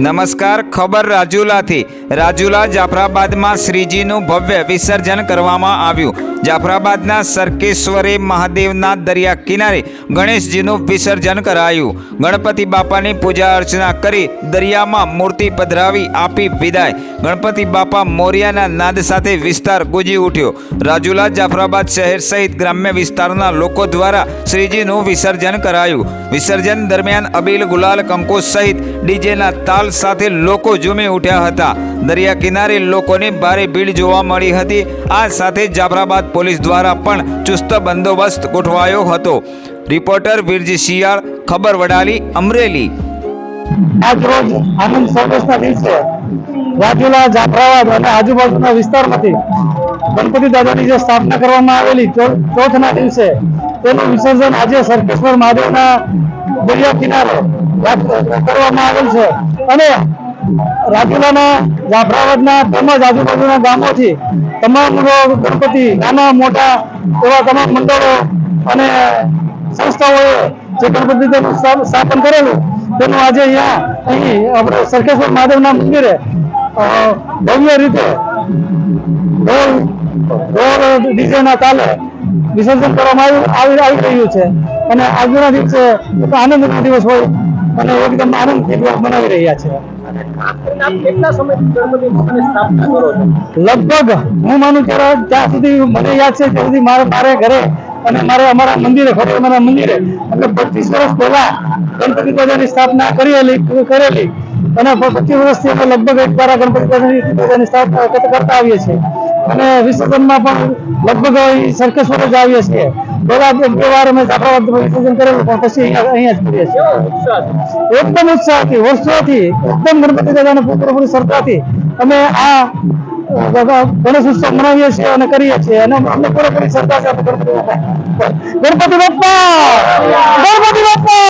નમસ્કાર ખબર રાજુલાથી. રાજુલા જાફરાબાદમાં શ્રીજીનું ભવ્ય વિસર્જન કરવામાં આવ્યું. જાફરાબાદના સરકેશ્વરી મહાદેવના દરિયા કિનારે ગણેશજીનું વિસર્જન કરાયું. ગણપતિ બાપાની પૂજા અર્ચના કરી દરિયામાં મૂર્તિ પધરાવી આપી વિદાય. ગણપતિ બાપા મોરિયાના નાદ સાથે વિસ્તાર ગુંજી ઉઠ્યો. રાજુલા જાફરાબાદ શહેર સહિત ગ્રામ્ય વિસ્તારના લોકો દ્વારા શ્રીજીનું વિસર્જન કરાયું. વિસર્જન દરમિયાન અબીલ ગુલાલ કંકુ સહિત ડીજેના તાલ સાથે લોકો ઝૂમી ઉઠ્યા હતા. દરિયા કિનારે લોકોની ભારે ભીડ જોવા મળી હતી. આ સાથે જાફરાબાદ પોલીસ દ્વારા પણ ચુસ્ત બંદોબસ્ત ગોઠવાયો હતો. રિપોર્ટર વીરજી શિયાળ, ખબર વડાલી, અમરેલી. આજ રોજ આનંદ સર્કસના દિવસે રાજુલા જાફરાબાદ અને આજુબાજુના વિસ્તારમાંથી ગણપતિ દાદાની જે સ્થાપના કરવામાં આવેલી ચોથના દિવસે તેનું વિસર્જન આજે સરકેશ્વર મહાદેવના દરિયા કિનારે કરવામાં આવેલ છે. અને રાજુલાના જાફરાબાદના તેમજ આજુબાજુના ગામોથી તમામ ગણપતિ, નાના, મોટા એવા તમામ મંડળો અને સંસ્થાઓએ જે ગણપતિ સ્થાપન કરેલું, તેનું આજે અહીંયા અહીં આપણે સરખેશ્વર મહાદેવના મંદિરે ભવ્ય રીતે ઢોલ તાલે વિસર્જન કરવામાં આવ્યું, આવી રહ્યું છે. અને આજના દિવસે આનંદનો દિવસ હોય અને એકદમ આનંદથી મનાવી રહ્યા છે. લગભગ હું માનું ત્યારે ત્યાં સુધી મને યાદ છે ત્યાં સુધી મારે મારે ઘરે અને મારે અમારા મંદિરે ખોડિયારમાંના મંદિરે, એટલે પચીસ વર્ષ પહેલા ગણપતિ દાદાની સ્થાપના કરેલી કરેલી. અને પચીસ વર્ષથી અમે લગભગ એક દ્વારા ગણપતિ દાદાની સ્થાપના કરતા આવીએ છીએ. અને વિસર્જનમાં પણ લગભગ અહીં સરકેશ્વર જ આવીએ છીએ. પહેલા બે બે અમે જાફરાબાદમાં વિસર્જન કરેલું, પણ પછી અહીંયા અહીંયા જ કરીએ છીએ કેવો ઉત્સાહ છે? એકદમ ઉત્સાહથી, વર્ષોથી, એકદમ ગણપતિ દાદાને પૂરેપૂરી શ્રદ્ધાથી અમે આ ગણેશ ઉત્સવ મનાવીએ છીએ અને કરીએ છીએ અને અમને પૂરેપૂરી શ્રદ્ધા છે ગણપતિ બાપા ગણપતિ બાપા! ગણપતિ બાપા!